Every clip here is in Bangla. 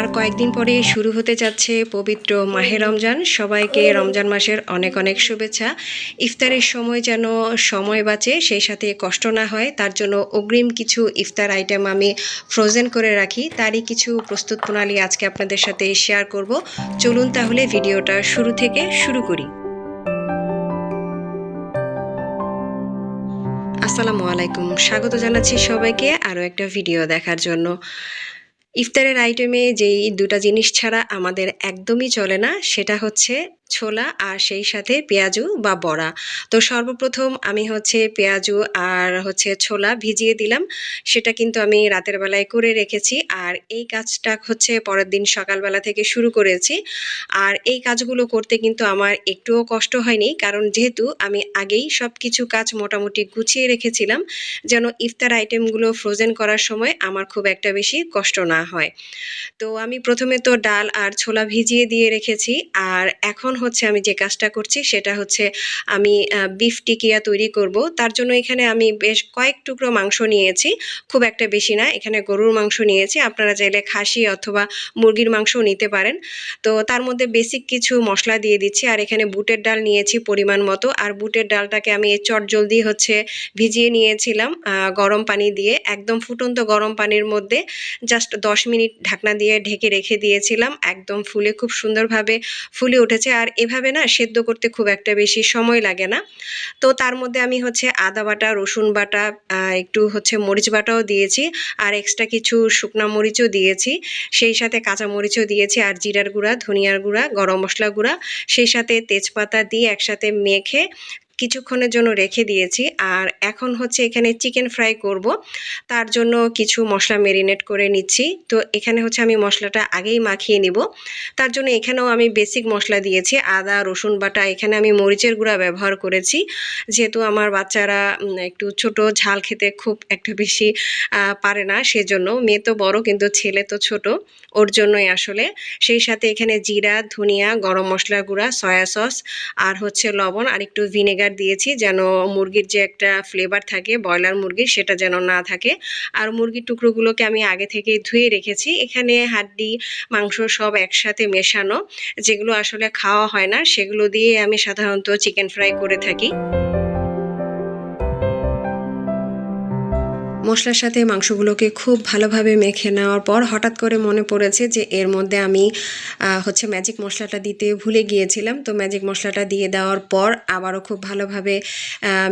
আর কয়েকদিন পরে শুরু হতে যাচ্ছে পবিত্র মাহে রমজান। সবাইকে রমজান মাসের অনেক অনেক শুভেচ্ছা। ইফতারের সময় যেন সময় বাঁচে, সেই সাথে কষ্ট না হয়, তার জন্য অগ্রিম কিছু ইফতার আইটেম আমি ফ্রোজেন করে রাখি। তারই কিছু প্রস্তুত প্রণালী আজকে আপনাদের সাথে শেয়ার করব। চলুন তাহলে ভিডিওটা শুরু থেকে শুরু করি। আসসালামু আলাইকুম। স্বাগত জানাচ্ছি সবাইকে আরও একটা ভিডিও দেখার জন্য। ইফতারের আইটেমে যেই দুটা জিনিস ছাড়া আমাদের একদমই চলে না সেটা হচ্ছে ছোলা আর সেই সাথে পেঁয়াজু বা বড়া। তো সর্বপ্রথম আমি হচ্ছে পেঁয়াজু আর হচ্ছে ছোলা ভিজিয়ে দিলাম। সেটা কিন্তু আমি রাতের বেলায় করে রেখেছি। আর এই কাজটা হচ্ছে পরের দিন সকালবেলা থেকে শুরু করেছি। আর এই কাজগুলো করতে কিন্তু আমার একটুও কষ্ট হয়নি। কারণ যেহেতু আমি আগেই সব কিছু কাজ মোটামুটি গুছিয়ে রেখেছিলাম, যেন ইফতার আইটেমগুলো ফ্রোজেন করার সময় আমার খুব একটা বেশি কষ্ট না হয়। তো আমি প্রথমে তো ডাল আর ছোলা ভিজিয়ে দিয়ে রেখেছি। আর এখন হচ্ছে আমি যে কাজটা করছি সেটা হচ্ছে আমি বিফ টিকিয়া তৈরি করব। তার জন্য এখানে আমি বেশ কয়েক টুকরো মাংস নিয়েছি, খুব একটা বেশি না। এখানে গরুর মাংস নিয়েছি। আপনারা চাইলে খাসি অথবা মুরগির মাংসও নিতে পারেন। তো তার মধ্যে বেসিক কিছু মশলা দিয়ে দিচ্ছি। আর এখানে বুটের ডাল নিয়েছি পরিমাণ মতো। আর বুটের ডালটাকে আমি চট জলদি হচ্ছে ভিজিয়ে নিয়েছিলাম গরম পানি দিয়ে। একদম ফুটন্ত গরম পানির মধ্যে জাস্ট দশ মিনিট ঢাকনা দিয়ে ঢেকে রেখে দিয়েছিলাম। একদম ফুলে খুব সুন্দরভাবে ফুলে উঠেছে। আর এভাবে না সেদ্ধ করতে খুব একটা বেশি সময় লাগে না। তো তার মধ্যে আমি হচ্ছে আদা বাটা, রসুন বাটা একটু হচ্ছে মরিচ বাটাও দিয়েছি আর এক্সট্রা কিছু শুকনো মরিচও দিয়েছি। সেই সাথে কাঁচা মরিচও দিয়েছি আর জিরার গুঁড়া, ধনিয়ার গুঁড়া, গরম মশলা গুঁড়া। সেই সাথে তেজপাতা দিয়ে একসাথে মেখে কিছুক্ষণের জন্য রেখে দিয়েছি। আর এখন হচ্ছে এখানে চিকেন ফ্রাই করব। তার জন্য কিছু মশলা মেরিনেট করে নিচ্ছি। তো এখানে হচ্ছে আমি মশলাটা আগেই মাখিয়ে নিব। তার জন্য এখানেও আমি বেসিক মশলা দিয়েছি। আদা, রসুন বাটা, এখানে আমি মরিচের গুঁড়া ব্যবহার করেছি। যেহেতু আমার বাচ্চারা একটু ছোট, ঝাল খেতে খুব একটা বেশি পারে না সেজন্য। মেয়ে তো বড়, কিন্তু ছেলে তো ছোট ওর জন্যই আসলে। সেই সাথে এখানে জিরা, ধনিয়া, গরম মশলা গুঁড়া, সয়া সস, আর হচ্ছে লবণ, আর একটু ভিনেগার দিয়েছি যেন মুরগির যে একটা ফ্লেভার থাকে, ব্রয়লার মুরগির, সেটা যেন না থাকে। আর মুরগির টুকরোগুলোকে আমি আগে থেকেই ধুয়ে রেখেছি। এখানে হাড্ডি, মাংস সব একসাথে মেশানো, যেগুলো আসলে খাওয়া হয় না, সেগুলো দিয়ে আমি সাধারণত চিকেন ফ্রাই করে থাকি। মশলার সাথে মাংসগুলোকে খুব ভালোভাবে মেখে নেওয়ার পর হঠাৎ করে মনে পড়েছে যে এর মধ্যে আমি হচ্ছে ম্যাজিক মশলাটা দিতে ভুলে গিয়েছিলাম। তো ম্যাজিক মশলাটা দিয়ে দেওয়ার পর আবারও খুব ভালোভাবে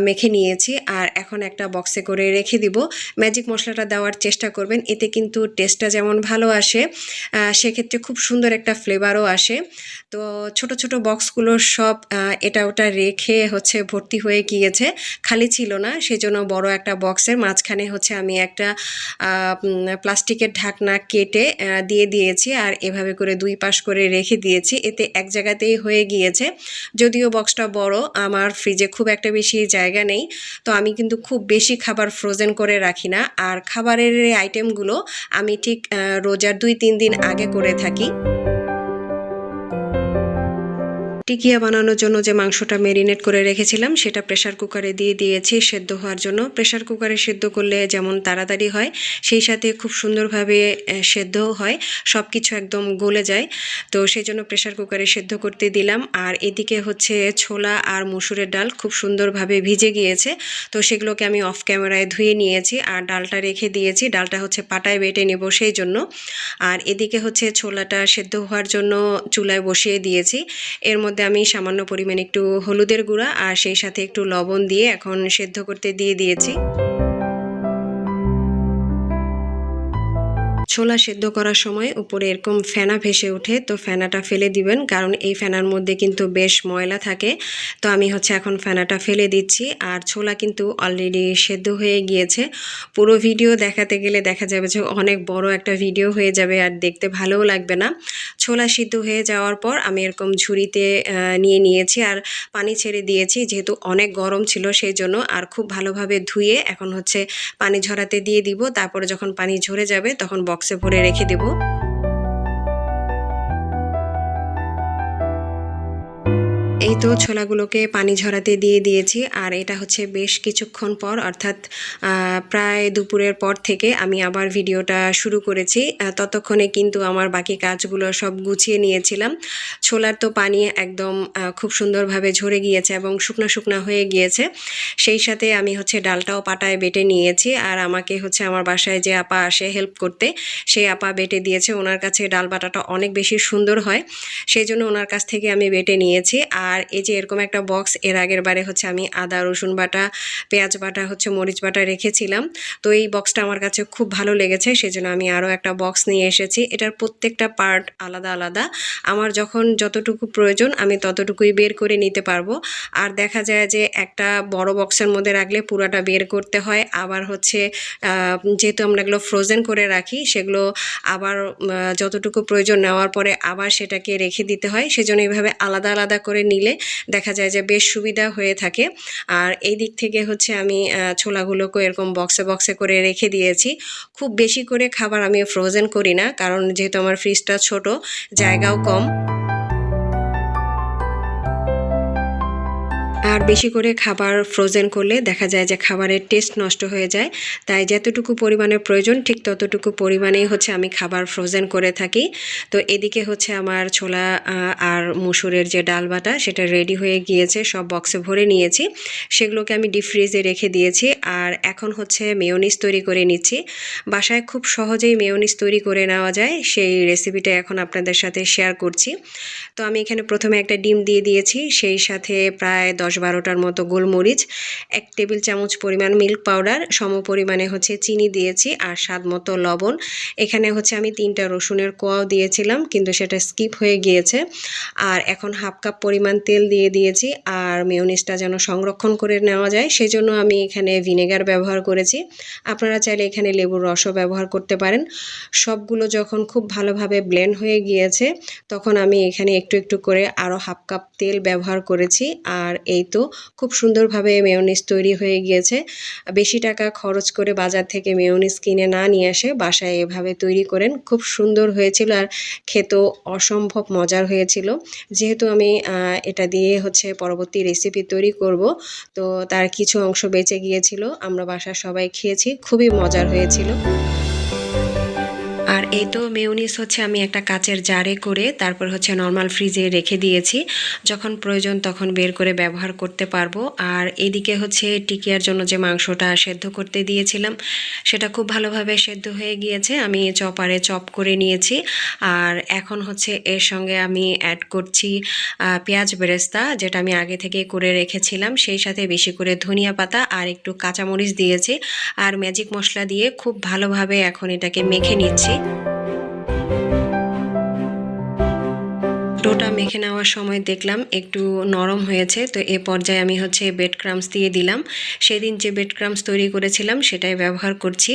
মেখে নিয়েছি। আর এখন একটা বক্সে করে রেখে দিব। ম্যাজিক মশলাটা দেওয়ার চেষ্টা করবেন। এতে কিন্তু টেস্টটা যেমন ভালো আসে সেক্ষেত্রে খুব সুন্দর একটা ফ্লেভারও আসে। তো ছোট ছোট বক্সগুলো সব এটা ওটা রেখে হচ্ছে ভর্তি হয়ে গিয়েছে। খালি ছিল না, সেজন্য বড় একটা বক্সের মাঝখানে হচ্ছে আমি একটা প্লাস্টিকের ঢাকনা কেটে দিয়ে দিয়েছি আর এভাবে করে দুই পাশ করে রেখে দিয়েছি। এতে এক জায়গাতেই হয়ে গিয়েছে। যদিও বক্সটা বড়, আমার ফ্রিজে খুব একটা বেশি জায়গা নেই। তো আমি কিন্তু খুব বেশি খাবার ফ্রোজেন করে রাখি না। আর খাবারের আইটেমগুলো আমি ঠিক রোজার দুই তিন দিন আগে করে থাকি। টিকিয়া বানানোর জন্য যে মাংসটা মেরিনেট করে রেখেছিলাম, সেটা প্রেশার কুকারে দিয়ে দিয়েছি সেদ্ধ হওয়ার জন্য। প্রেশার কুকারে সেদ্ধ করলে যেমন তাড়াতাড়ি হয়, সেই সাথে খুব সুন্দরভাবে সেদ্ধও হয় সব কিছু একদম গলে যায়। তো সেই জন্য প্রেশার কুকারে সেদ্ধ করতে দিলাম। আর এদিকে হচ্ছে ছোলা আর মুসুরের ডাল খুব সুন্দরভাবে ভিজে গিয়েছে। তো সেগুলোকে আমি অফ ক্যামেরায় ধুয়ে নিয়েছি আর ডালটা রেখে দিয়েছি। ডালটা হচ্ছে পাটায় বেটে নেব সেই জন্য। আর এদিকে হচ্ছে ছোলাটা সেদ্ধ হওয়ার জন্য চুলায় বসিয়ে দিয়েছি। এর মধ্যে মধ্যে আমি সামান্য পরিমাণ একটু হলুদের গুঁড়া আর সেই সাথে একটু লবণ দিয়ে এখন সেদ্ধ করতে দিয়ে দিয়েছি। ছোলা সেদ্ধ করার সময় উপরে এরকম ফেনা ভেসে ওঠে, তো ফেনাটা ফেলে দিবেন, কারণ এই ফেনার মধ্যে কিন্তু বেশ ময়লা থাকে। তো আমি হচ্ছে এখন ফেনাটা ফেলে দিচ্ছি, আর ছোলা কিন্তু অলরেডি সেদ্ধ হয়ে গিয়েছে। পুরো ভিডিও দেখাতে গেলে দেখা যাবে যে অনেক বড় একটা ভিডিও হয়ে যাবে, আর দেখতে ভালোও লাগবে না। ছোলা সিদ্ধ হয়ে যাওয়ার পর আমি এরকম ঝুড়িতে নিয়ে নিয়েছি, আর পানি ছেড়ে দিয়েছি, যেহেতু অনেক গরম ছিল সেই জন্য, আর খুব ভালোভাবে ধুয়ে এখন হচ্ছে পানি ঝরাতে দিয়ে দিব। তারপরে যখন পানি ঝরে যাবে, তখন বক্সে ভরে রেখে দেবো। এই তো ছোলাগুলোকে পানি ঝরাতে দিয়ে দিয়েছি, আর এটা হচ্ছে বেশ কিছুক্ষণ পর, অর্থাৎ প্রায় দুপুরের পর থেকে আমি আবার ভিডিওটা শুরু করেছি। ততক্ষণে কিন্তু আমার বাকি কাজগুলো সব গুছিয়ে নিয়েছিলাম। ছোলার তো পানি একদম খুব সুন্দরভাবে ঝরে গিয়েছে এবং শুকনো শুকনো হয়ে গিয়েছে। সেই সাথে আমি হচ্ছে ডালটাও পাটায় বেটে নিয়েছি, আর আমাকে হচ্ছে আমার বাসায় যে আপা আসে হেল্প করতে, সেই আপা বেটে দিয়েছে। ওনার কাছে ডাল বাটাটা অনেক বেশি সুন্দর হয়। সেই জন্য ওনার কাছ থেকে আমি বেটে নিয়েছি। আর এই যে এরকম একটা বক্স এর আগের বারে হচ্ছে আমি আদা, রসুন বাটা, পেঁয়াজ বাটা, হচ্ছে মরিচ বাটা রেখেছিলাম। তো এই বক্সটা আমার কাছে খুব ভালো লেগেছে, সেজন্য আমি আরও একটা বক্স নিয়ে এসেছি। এটার প্রত্যেকটা পার্ট আলাদা আলাদা। আমার যখন যতটুকু প্রয়োজন, আমি ততটুকুই বের করে নিতে পারব। আর দেখা যায় যে একটা বড় বক্সের মধ্যে রাখলে পুরাটা বের করতে হয়। আবার হচ্ছে যেহেতু আমরা এগুলো ফ্রোজেন করে রাখি, সেগুলো আবার যতটুকু প্রয়োজন নেওয়ার পরে আবার সেটাকে রেখে দিতে হয়। সেজন্য এইভাবে আলাদা আলাদা করে নিলে দেখা যায় যে বেশ সুবিধা হয়ে থাকে। আর এই দিক থেকে হচ্ছে আমি ছোলাগুলোকে এরকম বক্সে বক্সে করে রেখে দিয়েছি। খুব বেশি করে খাবার আমি ফ্রোজেন করি না, কারণ যেহেতু আমার ফ্রিজটা ছোট, জায়গাও কম। আর বেশি করে খাবার ফ্রোজেন করলে দেখা যায় যে খাবারের টেস্ট নষ্ট হয়ে যায়। তাই যতটুকু পরিমাণে প্রয়োজন, ঠিক ততটুকু পরিমাণেই হচ্ছে আমি খাবার ফ্রোজেন করে থাকি। তো এদিকে হচ্ছে আমার ছোলা আর মুসুরের যে ডাল বাটা, সেটা রেডি হয়ে গিয়েছে, সব বক্সে ভরে নিয়েছি। সেগুলোকে আমি ডিপ ফ্রিজে রেখে দিয়েছি আর এখন হচ্ছে মেয়োনিজ তৈরি করে নিচ্ছি। বাসায় খুব সহজেই মেয়োনিজ তৈরি করে নেওয়া যায়, সেই রেসিপিটা এখন আপনাদের সাথে শেয়ার করছি। তো আমি এখানে প্রথমে একটা ডিম দিয়ে দিয়েছি, সেই সাথে প্রায় দশ বারোটার মতো গোলমরিচ, এক টেবিল চামচ পরিমাণ মিল্ক পাউডার, সম পরিমাণে হচ্ছে চিনি দিয়েছি আর স্বাদ মতো লবণ। এখানে হচ্ছে আমি তিনটা রসুনের কোয়াও দিয়েছিলাম, কিন্তু সেটা স্কিপ হয়ে গিয়েছে। আর এখন হাফ কাপ পরিমাণ তেল দিয়ে দিয়েছি আর মেয়োনিজটা যেন সংরক্ষণ করে নেওয়া যায়, সেজন্য আমি এখানে ভিনেগার ব্যবহার করেছি। আপনারা চাইলে এখানে লেবুর রসও ব্যবহার করতে পারেন। সবগুলো যখন খুব ভালোভাবে ব্লেন্ড হয়ে গিয়েছে, তখন আমি এখানে একটু একটু করে আরও হাফ কাপ তেল ব্যবহার করেছি। আর এই তো খুব সুন্দরভাবে মেয়োনিজ তৈরি হয়ে গিয়েছে। বেশি টাকা খরচ করে বাজার থেকে মেয়োনিজ কিনে না নিয়ে আসে বাসায় এভাবে তৈরি করেন। খুব সুন্দর হয়েছিল আর খেতেও অসম্ভব মজার হয়েছিল। যেহেতু আমি এটা দিয়ে হচ্ছে পরবর্তী রেসিপি তৈরি করব, তো তার কিছু অংশ বেঁচে গিয়েছিল। আমরা বাসার সবাই খেয়েছি, খুবই মজার হয়েছিল। এই তো মেয়োনিজ হচ্ছে আমি একটা কাচের জারে করে তারপর হচ্ছে নর্মাল ফ্রিজে রেখে দিয়েছি। যখন প্রয়োজন তখন বের করে ব্যবহার করতে পারব। আর এদিকে হচ্ছে টিকিয়ার জন্য যে মাংসটা সেদ্ধ করতে দিয়েছিলাম, সেটা খুব ভালোভাবে সেদ্ধ হয়ে গিয়েছে। আমি চপারে চপ করে নিয়েছি। আর এখন হচ্ছে এর সঙ্গে আমি অ্যাড করছি পেঁয়াজ বেরেস্তা, যেটা আমি আগে থেকে করে রেখেছিলাম। সেই সাথে বেশি করে ধনিয়া পাতা আর একটু কাঁচামরিচ দিয়েছি। আর ম্যাজিক মশলা দিয়ে খুব ভালোভাবে এখন এটাকে মেখে নিচ্ছি। ডোটা মেখে নেওয়ার সময় দেখলাম একটু নরম হয়েছে, তো এ পর্যায়ে আমি হচ্ছে বেড ক্রামস দিয়ে দিলাম। সেদিন যে বেড ক্রামস তৈরি করেছিলাম সেটাই ব্যবহার করছি।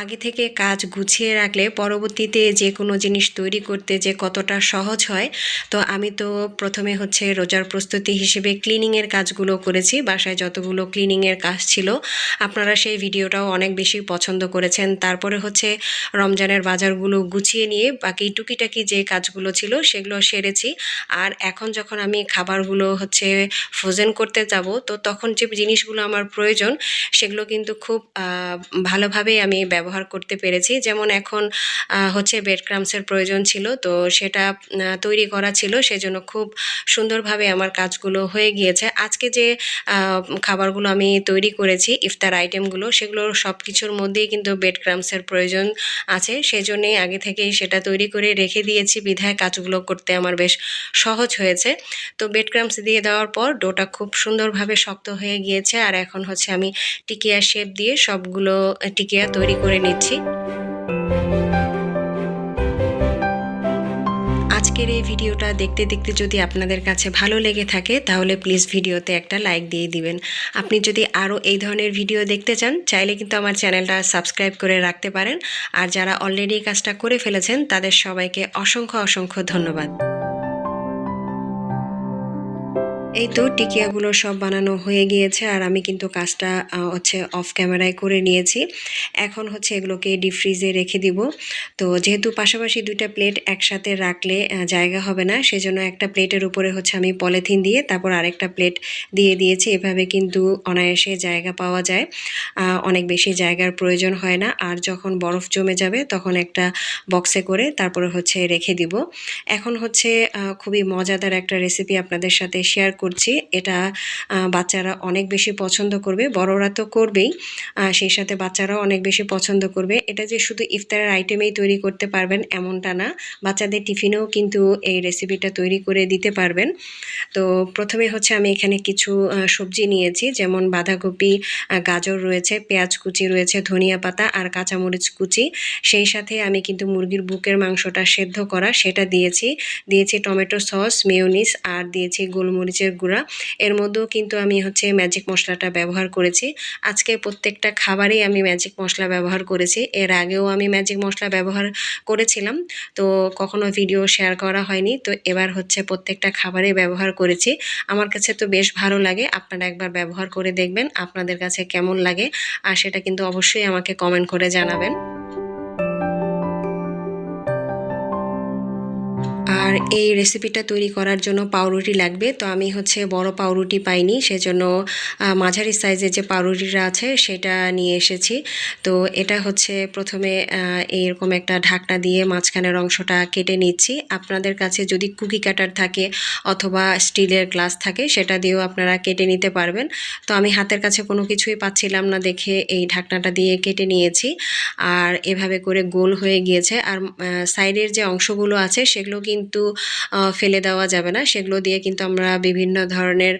আগে থেকে কাজ গুছিয়ে রাখলে পরবর্তীতে যে কোনো জিনিস তৈরি করতে যে কতটা সহজ হয়, তো আমি তো প্রথমে হচ্ছে রোজার প্রস্তুতি হিসেবে ক্লিনিংয়ের কাজগুলো করেছি, বাসায় যতগুলো ক্লিনিংয়ের কাজ ছিল। আপনারা সেই ভিডিওটাও অনেক বেশি পছন্দ করেছেন। তারপরে হচ্ছে রমজানের বাজারগুলো গুছিয়ে নিয়ে বাকি টুকিটাকি যে কাজগুলো ছিল সেগুলো সেরেছি। আর এখন যখন আমি খাবারগুলো হচ্ছে ফ্রোজেন করতে যাব, তো তখন যে জিনিসগুলো আমার প্রয়োজন, সেগুলো কিন্তু খুব ভালোভাবেই আমি ব্যবহার করতে পেরেছি। যেমন এখন হচ্ছে বেড ক্রামসের প্রয়োজন ছিল, তো সেটা তৈরি করা ছিল, সেজন্য খুব সুন্দরভাবে আমার কাজগুলো হয়ে গিয়েছে। আজকে যে খাবারগুলো আমি তৈরি করেছি, ইফতার আইটেমগুলো সেগুলো সব কিছুর মধ্যেই কিন্তু বেড ক্রামসের প্রয়োজন আছে। সেজন্যই আগে থেকেই সেটা তৈরি করে রেখে দিয়েছি। বিধায় কাজগুলো করতে আমার বেশ সহজ হয়েছে। তো বেড ক্রামস দিয়ে দেওয়ার পর ডোটা খুব সুন্দরভাবে শক্ত হয়ে গিয়েছে আর এখন হচ্ছে আমি টিকিয়া শেপ দিয়ে সবগুলো টিকিয়া তৈরি করে নিচ্ছি। আজকের এই ভিডিওটা দেখতে দেখতে যদি আপনাদের কাছে ভালো লেগে থাকে তাহলে প্লিজ ভিডিওতে একটা লাইক দিয়ে দিবেন। আপনি যদি আরও এই ধরনের ভিডিও দেখতে চান, চাইলে কিন্তু আমার চ্যানেলটা সাবস্ক্রাইব করে রাখতে পারেন। আর যারা অলরেডি কাজটা করে ফেলেছেন, তাদের সবাইকে অসংখ্য অসংখ্য ধন্যবাদ। এই তো টিকিয়াগুলো সব বানানো হয়ে গিয়েছে আর আমি কিন্তু কাজটা হচ্ছে অফ ক্যামেরায় করে নিয়েছি। এখন হচ্ছে এগুলোকে ডিপ ফ্রিজে রেখে দিব। তো যেহেতু পাশাপাশি দুইটা প্লেট একসাথে রাখলে জায়গা হবে না, সেজন্য একটা প্লেটের উপরে হচ্ছে আমি পলিথিন দিয়ে তারপর আরেকটা প্লেট দিয়ে দিয়েছি। এভাবে কিন্তু অনায়াসে জায়গা পাওয়া যায়। অনেক বেশি জায়গার প্রয়োজন হয় না। আর যখন বরফ জমে যাবে, তখন একটা বক্সে করে তারপরে হচ্ছে রেখে দিব। এখন হচ্ছে খুবই মজাদার একটা রেসিপি আপনাদের সাথে শেয়ার করছি। এটা বাচ্চারা অনেক বেশি পছন্দ করবে। বড়রা তো করবেই। সেই সাথে বাচ্চারাও অনেক বেশি পছন্দ করবে। এটা যে শুধু ইফতারের আইটেমেই তৈরি করতে পারবেন এমনটা না। বাচ্চাদের টিফিনেও কিন্তু এই রেসিপিটা তৈরি করে দিতে পারবেন। তো প্রথমে হচ্ছে আমি এখানে কিছু সবজি নিয়েছি। যেমন বাঁধাকপি গাজর রয়েছে, পেঁয়াজ কুচি রয়েছে, ধনিয়া পাতা আর কাঁচামরিচ কুচি। সেই সাথে আমি কিন্তু মুরগির বুকের মাংসটা সেদ্ধ করা সেটা দিয়েছি। দিয়েছি টমেটো সস মেয়োনিজ আর দিয়েছি গোলমরিচের গুঁড়া। এর মধ্যেও কিন্তু আমি হচ্ছে ম্যাজিক মশলাটা ব্যবহার করেছি। আজকে প্রত্যেকটা খাবারেই আমি ম্যাজিক মশলা ব্যবহার করেছি। এর আগেও আমি ম্যাজিক মশলা ব্যবহার করেছিলাম। তো কখনো ভিডিও শেয়ার করা হয়নি। তো এবার হচ্ছে প্রত্যেকটা খাবারে ব্যবহার করেছি। আমার কাছে তো বেশ ভালো লাগে। আপনারা একবার ব্যবহার করে দেখবেন। আপনাদের কাছে কেমন লাগে? আর সেটা কিন্তু অবশ্যই আমাকে কমেন্ট করে জানাবেন। আর এই রেসিপিটা তৈরি করার জন্য পাউরুটি লাগবে। তো আমি হচ্ছে বড় পাউরুটি পাইনি, সেজন্য মাঝারি সাইজের যে পাউরুটিটা আছে, সেটা নিয়ে এসেছি। তো এটা হচ্ছে প্রথমে এইরকম একটা ঢাকনা দিয়ে মাঝখানের অংশটা কেটে নিচ্ছি। আপনাদের কাছে যদি কুকি কাটার থাকে অথবা স্টিলের গ্লাস থাকে, সেটা দিয়েও আপনারা কেটে নিতে পারবেন। তো আমি হাতের কাছে কোনো কিছুই পাচ্ছিলাম না দেখে এই ঢাকনাটা দিয়ে কেটে নিয়েছি। আর এভাবে করে গোল হয়ে গিয়েছে। আর সাইডের যে অংশগুলো আছে, সেগুলো কিন্তু ফেলে দেওয়া যাবে না। সেগুলো দিয়ে কিন্তু আমরা বিভিন্ন ধরনের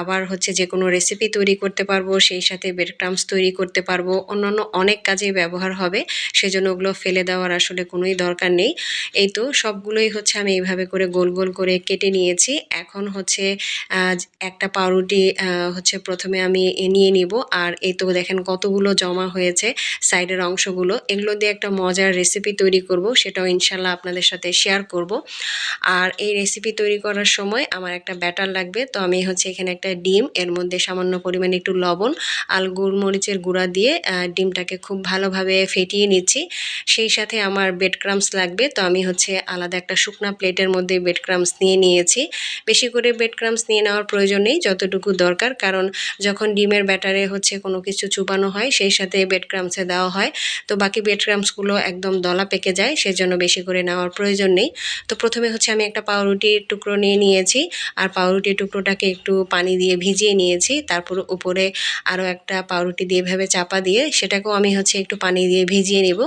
আবার হচ্ছে যে কোনো রেসিপি তৈরি করতে পারব, সেই সাথে ব্রেড ক্রামস তৈরি করতে পারব। অন্যান্য অনেক কাজেই ব্যবহার হবে, সেজন্য ওগুলো ফেলে দেওয়ার আসলে কোনোই দরকার নেই। এই তো সবগুলোই হচ্ছে আমি এইভাবে করে গোল গোল করে কেটে নিয়েছি। এখন হচ্ছে একটা পাউরুটি হচ্ছে প্রথমে আমি নিয়ে নিব। আর এই তো দেখেন কতগুলো জমা হয়েছে সাইডের অংশগুলো। এগুলো দিয়ে একটা মজার রেসিপি তৈরি করব, সেটাও ইনশাল্লাহ আপনাদের সাথে শেয়ার করব। আর এই রেসিপি তৈরি করার সময় আমার একটা ব্যাটার লাগবে। তো আমি হচ্ছে এখানে একটা ডিম, এর মধ্যে সামান্য পরিমাণে একটু লবণ আর গোলমরিচের গুঁড়া দিয়ে ডিমটাকে খুব ভালোভাবে ফেটিয়ে নিচ্ছি। সেই সাথে আমার বেড ক্রামস লাগবে। তো আমি হচ্ছে আলাদা একটা শুকনা প্লেটের মধ্যে বেড ক্রামস নিয়ে নিয়েছি। বেশি করে বেড ক্রামস নিয়ে নেওয়ার প্রয়োজন নেই, যতটুকু দরকার। কারণ যখন ডিমের ব্যাটারে হচ্ছে কোনো কিছু চুবানো হয়, সেই সাথে বেড ক্রামসে দেওয়া হয়। তো বাকি বেড ক্রামসগুলো একদম দলা পেকে যায়, সেজন্য বেশি করে নেওয়ার প্রয়োজন নেই। তো প্রথমে হচ্ছে আমি একটা পাউরুটির টুকরো নিয়ে নিয়েছি আর পাউরুটির টুকরোটাকে একটু পানি দিয়ে ভিজিয়ে নিয়েছি। তারপর উপরে আরও একটা পাউরুটি দিয়ে এভাবে চাপা দিয়ে সেটাকেও আমি হচ্ছে একটু পানি দিয়ে ভিজিয়ে নেব।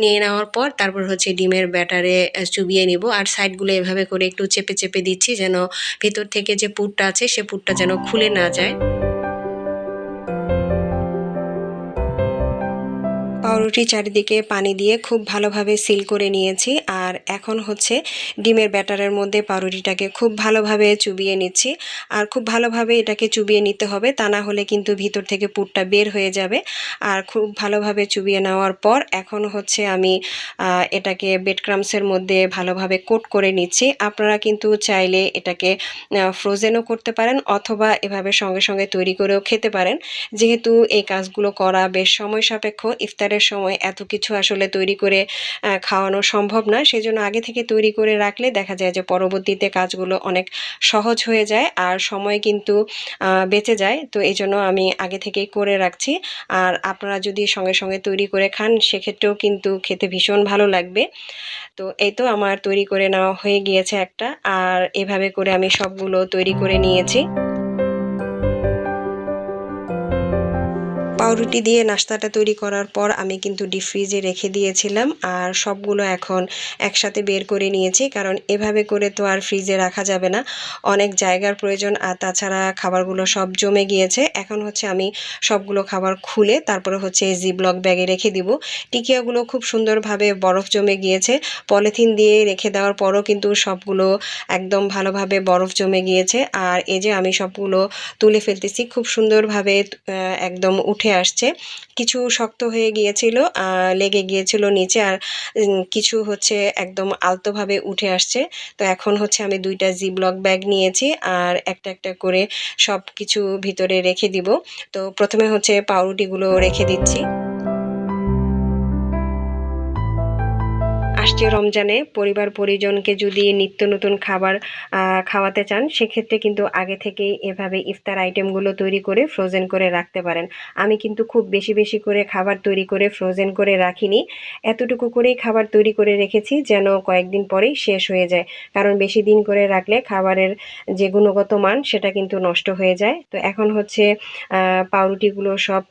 নিয়ে নেওয়ার পর তারপর হচ্ছে ডিমের ব্যাটারে চুবিয়ে নেব আর সাইডগুলো এভাবে করে একটু চেপে চেপে দিচ্ছি যেন ভিতর থেকে যে পুরটা আছে সে পুরটা যেন খুলে না যায়। পাউরুটি চারিদিকে পানি দিয়ে খুব ভালোভাবে সিল করে নিয়েছি। আর এখন হচ্ছে ডিমের ব্যাটারের মধ্যে পাউরুটিটাকে খুব ভালোভাবে চুবিয়ে নিচ্ছি। আর খুব ভালোভাবে এটাকে চুবিয়ে নিতে হবে, তা না হলে কিন্তু ভিতর থেকে পুরটা বের হয়ে যাবে। আর খুব ভালোভাবে চুবিয়ে নেওয়ার পর এখন হচ্ছে আমি এটাকে বেড ক্রামসের মধ্যে ভালোভাবে কোট করে নিচ্ছি। আপনারা কিন্তু চাইলে এটাকে ফ্রোজেনও করতে পারেন অথবা এভাবে সঙ্গে সঙ্গে তৈরি করেও খেতে পারেন। যেহেতু এই কাজগুলো করা বেশ সময় সাপেক্ষ, ইফতারের সময় এত কিছু আসলে তৈরি করে খাওয়ানো সম্ভব না সেজন্য আগে থেকে তৈরি করে রাখলে দেখা যায় যে পরবর্তীতে কাজগুলো অনেক সহজ হয়ে যায় আর সময় কিন্তু বেঁচে যায়। তো এই জন্য আমি আগে থেকেই করে রাখছি। আর আপনারা যদি সঙ্গে সঙ্গে তৈরি করে খান, সেক্ষেত্রেও কিন্তু খেতে ভীষণ ভালো লাগবে। তো এই তো আমার তৈরি করে নেওয়া হয়ে গিয়েছে একটা। আর এভাবে করে আমি সবগুলো তৈরি করে নিয়েছি। পাউরুটি দিয়ে নাস্তাটা তৈরি করার পর আমি কিন্তু ডিপ ফ্রিজে রেখে দিয়েছিলাম আর সবগুলো এখন একসাথে বের করে নিয়েছি, কারণ এভাবে করে তো আর ফ্রিজে রাখা যাবে না। অনেক জায়গার প্রয়োজন আর তাছাড়া খাবারগুলো সব জমে গিয়েছে। এখন হচ্ছে আমি সবগুলো খাবার খুলে তারপরে হচ্ছে জি ব্লক ব্যাগে রেখে দিব। টিকিয়াগুলো খুব সুন্দরভাবে বরফ জমে গিয়েছে। পলিথিন দিয়ে রেখে দেওয়ার পরও কিন্তু সবগুলো একদম ভালোভাবে বরফ জমে গিয়েছে। আর এই যে আমি সবগুলো তুলে ফেলতেছি, খুব সুন্দরভাবে একদম উঠে আসছে। কিছু শক্ত হয়ে গিয়েছিল লেগে গিয়েছিল নিচে আর কিছু হচ্ছে একদম আলতোভাবে উঠে আসছে। তো এখন হচ্ছে আমি দুইটা জি ব্লক ব্যাগ নিয়েছি আর একটা একটা করে সব কিছু ভিতরে রেখে দিব। তো প্রথমে হচ্ছে পাউরুটিগুলো রেখে দিচ্ছি। আসছে রমজানে পরিবার পরিজনকে যদি নিত্য নতুন খাবার খাওয়াতে চান, সেক্ষেত্রে কিন্তু আগে থেকেই এভাবে ইফতার আইটেমগুলো তৈরি করে ফ্রোজেন করে রাখতে পারেন। আমি কিন্তু খুব বেশি বেশি করে খাবার তৈরি করে ফ্রোজেন করে রাখিনি। এতটুকু করেই খাবার তৈরি করে রেখেছি যেন কয়েকদিন পরেই শেষ হয়ে যায়। কারণ বেশি দিন করে রাখলে খাবারের যে গুণগত মান, সেটা কিন্তু নষ্ট হয়ে যায়। তো এখন হচ্ছে পাউরুটিগুলো সব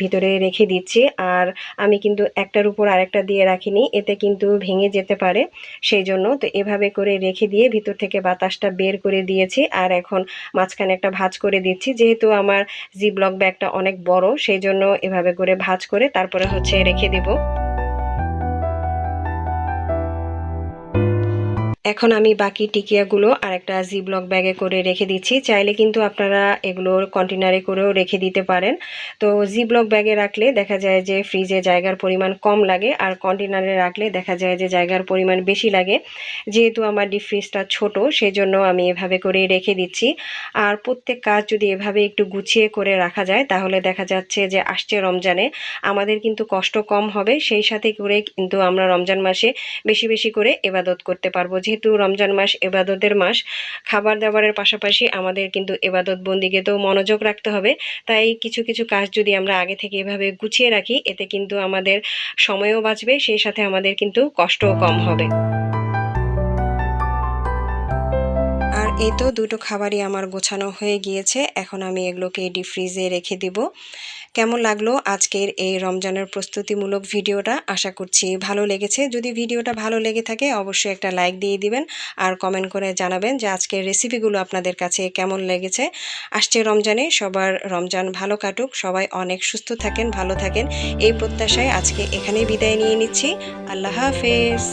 ভিতরে রেখে দিচ্ছি। আর আমি কিন্তু একটার উপর আরেকটা দিয়ে রাখিনি। এতে কিন্তু ভেঙে যেতে পারে। সেই জন্য তো এভাবে করে রেখে দিয়ে ভিতর থেকে বাতাসটা বের করে দিয়েছি আর এখন মাঝখানে একটা ভাজ করে দিচ্ছি। যেহেতু আমার জি ব্লক ব্যাগটা অনেক বড়, সেই জন্য এভাবে করে ভাজ করে তারপরে হচ্ছে রেখে দেব। এখন আমি বাকি টিকিয়াগুলো আর একটা জি ব্লক ব্যাগে করে রেখে দিচ্ছি। চাইলে কিন্তু আপনারা এগুলো কন্টেনারে করেও রেখে দিতে পারেন। তো জি ব্লক ব্যাগে রাখলে দেখা যায় যে ফ্রিজে জায়গার পরিমাণ কম লাগে আর কন্টেনারে রাখলে দেখা যায় যে জায়গার পরিমাণ বেশি লাগে। যেহেতু আমার ডিপ ফ্রিজটা ছোট সেই জন্য আমি এভাবে করে রেখে দিচ্ছি। আর প্রত্যেক কাজ যদি এভাবে একটু গুছিয়ে করে রাখা যায়, তাহলে দেখা যাচ্ছে যে আসছে রমজানে। আমাদের কিন্তু কষ্ট কম হবে, সেই সাথে করে কিন্তু আমরা রমজান মাসে বেশি বেশি করে এবাদত করতে পারব। যেহেতু রমজান মাস এবাদতের মাস খাবার দাবারের পাশাপাশি আমাদের কিন্তু এবাদত বন্দিকে তো মনোযোগ রাখতে হবে। তাই কিছু কিছু কাজ যদি আমরা আগে থেকে এভাবে গুছিয়ে রাখি, এতে কিন্তু আমাদের সময়ও বাঁচবে, সেই সাথে আমাদের কিন্তু কষ্টও কম হবে। এই তো দুটো খাবারই আমার গোছানো হয়ে গিয়েছে, এখন আমি এগুলোকে ডিপ ফ্রিজে রেখে দিব। কেমন লাগল আজকের এই রমজানের প্রস্তুতিমূলক ভিডিওটা? আশা করছি ভালো লেগেছে। যদি ভিডিওটা ভালো লেগে থাকে, অবশ্যই একটা লাইক দিয়ে দিবেন আর কমেন্ট করে জানাবেন যে আজকের রেসিপিগুলো আপনাদের কাছে কেমন লেগেছে। আসছে রমজানে, সবার রমজান ভালো কাটুক, সবাই অনেক সুস্থ থাকেন, ভালো থাকেন। এই প্রত্যাশায় আজকে এখানেই বিদায় নিয়ে নিচ্ছি। আল্লাহ হাফেজ।